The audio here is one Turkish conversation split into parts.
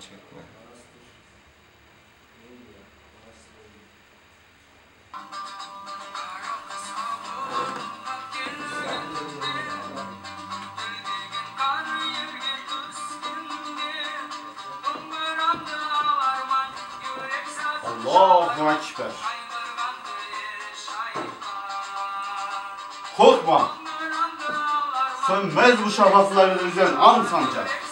çekme. Allahu Ekber. Korkma. Sönmez bu şafakları üzen an sancak.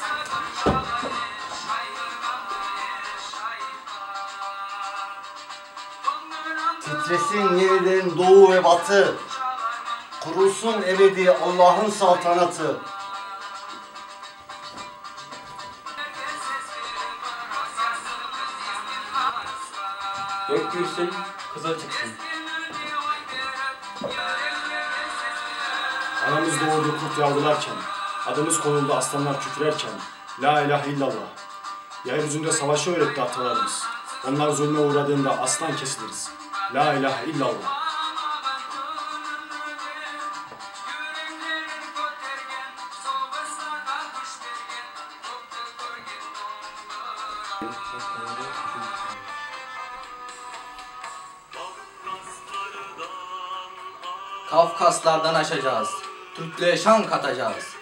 Titresin yeniden doğu ve batı. Kurulsun ebedi Allah'ın saltanatı. Gök gülsün, kızıl çıksın. Anamız doğurdu kurt yavrularken, adımız konuldu aslanlar kükrerken, La ilahe illallah. Yeryüzünde savaşı öğretti atalarımız. Onlar zulme uğradığında aslan kesiliriz. La ilahe illallah. Kafkaslardan aşacağız. Türklüğe şan katacağız.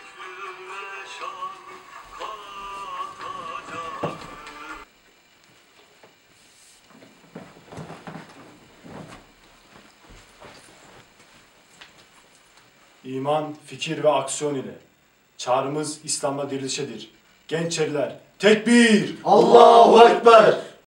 İman, fikir ve aksiyon ile. Çağrımız İslam'la dirilişedir. Gençler, tekbir! Allahu Ekber.